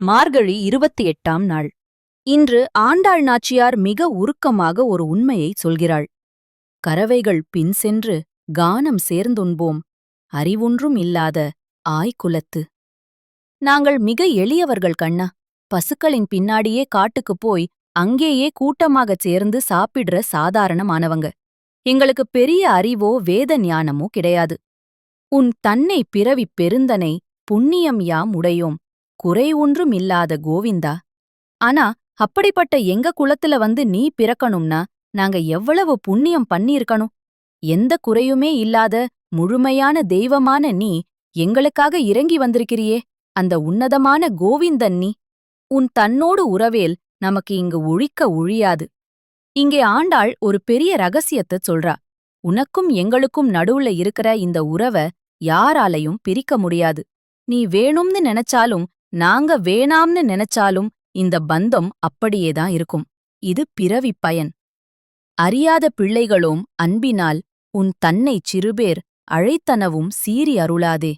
மார்கழி இருபத்தி எட்டாம் நாள். இன்று ஆண்டாள் நாச்சியார் மிக உருக்கமாக ஒரு உண்மையை சொல்கிறாள். கறவைகள் பின் சென்று கானம் சேர்ந்துண்போம். அறிவொன்றும் இல்லாத ஆய்குலத்து. நாங்கள் மிக எளியவர்கள் கண்ணா. பசுக்களின் பின்னாடியே காட்டுக்குப் போய் அங்கேயே கூட்டமாகச் சேர்ந்து சாப்பிடுற சாதாரணமானவங்க. எங்களுக்கு பெரிய அறிவோ வேத ஞானமோ கிடையாது. உன் தன்னை பிறவிப் பெருந்தனை புண்ணியம் யாம் உடையோம். குறை ஒன்றும் இல்லாத கோவிந்தா. ஆனா அப்படிப்பட்ட எங்க குலத்துல வந்து நீ பிறக்கணும்னா நாங்க எவ்வளவு புண்ணியம் பண்ணியிருக்கணும்? எந்த குறையுமே இல்லாத முழுமையான தெய்வமான நீ எங்களுக்காக இறங்கி வந்திருக்கிறியே அந்த உன்னதமான கோவிந்தன் நீ. உன் தன்னோடு உறவேல் நமக்கு இங்கு ஒழிக்க ஒழியாது. இங்கே ஆண்டாள் ஒரு பெரிய ரகசியத்தை சொல்றா. உனக்கும் எங்களுக்கும் நடுவுல இருக்கிற இந்த உறவ யாராலையும் பிரிக்க முடியாது. நீ வேணும்னு நினைச்சாலும் நாங்க வேணாம்னு நினைச்சாலும் இந்த பந்தம் அப்படியேதான் இருக்கும். இது பிறவிப் பயன். அறியாத பிள்ளைகளோம் அன்பினால் உன் தன்னைச் சிறுபேர் அழைத்தனவும் சீறி அருளாதே.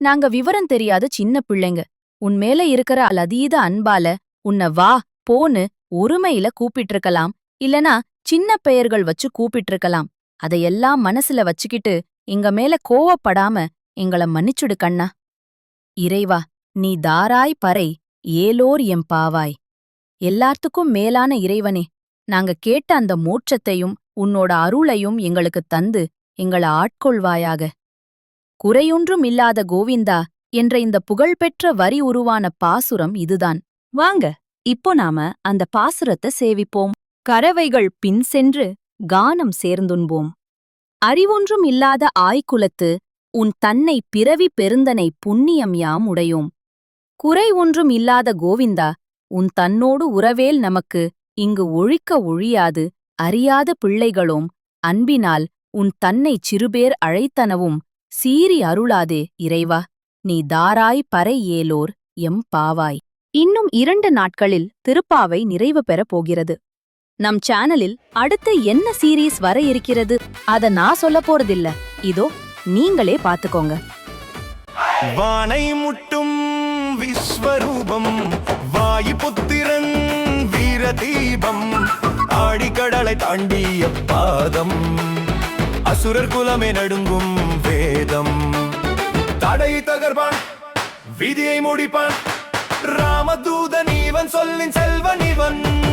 நாங்க விவரம் தெரியாத சின்ன பிள்ளைங்க. உன் மேல இருக்கிற அலதீத அன்பால உன்னை வா போன்னு ஒருமையில கூப்பிட்டிருக்கலாம். இல்லனா சின்ன பெயர்கள் வச்சு கூப்பிட்டிருக்கலாம். அதையெல்லாம் மனசுல வச்சுக்கிட்டு எங்க மேல கோவப்படாம எங்கள மன்னிச்சுடு கண்ணா. இறைவா நீ தாராய் பறை ஏலோர் எம் பாவாய். எல்லாத்துக்கும் மேலான இறைவனே நாங்க கேட்ட அந்த மோட்சத்தையும் உன்னோட அருளையும் எங்களுக்குத் தந்து எங்கள ஆட்கொள்வாயாக. குறையொன்றும் இல்லாத கோவிந்தா என்ற இந்த புகழ்பெற்ற வரி உருவான பாசுரம் இதுதான். வாங்க இப்போ நாம அந்த பாசுரத்தை சேவிப்போம். கறவைகள் பின் சென்று கானம் சேர்ந்துண்போம். அறிவொன்றும் இல்லாத ஆய்குலத்து உன் தன்னை பிறவி பெருந்தனை புண்ணியம் யாம் உடையோம். குறை ஒன்றும் இல்லாத கோவிந்தா உன் தன்னோடு உறவேல் நமக்கு இங்கு ஒழிக்க ஒழியாது அறியாத பிள்ளைகளோம். அன்பினால் உன் தன்னைச் சிறுபேர் அழைத்தனவும் சீறி அருளாதே இறைவா. நீ தாராய் பறை ஏலோர் எம் பாவாய். இன்னும் இரண்டு நாட்களில் திருப்பாவை நிறைவு பெறப் போகிறது. நம் சேனலில் அடுத்து என்ன சீரீஸ் வர இருக்கிறது அத நான் சொல்லப் போறதில்ல. இதோ நீங்களே பாத்துக்கோங்க வானை முட்டும் விஸ்வரூபம் வாயு புத்திரன் வீர தீபம் ஆடிக்கடலை தாண்டிய பாதம் அசுரர் குலமே நடுங்கும் வேதம். தடையை தகர்ப்பான் விதியை முடிப்பான் ராமதூதன் இவன் சொல்லின் செல்வன் இவன்.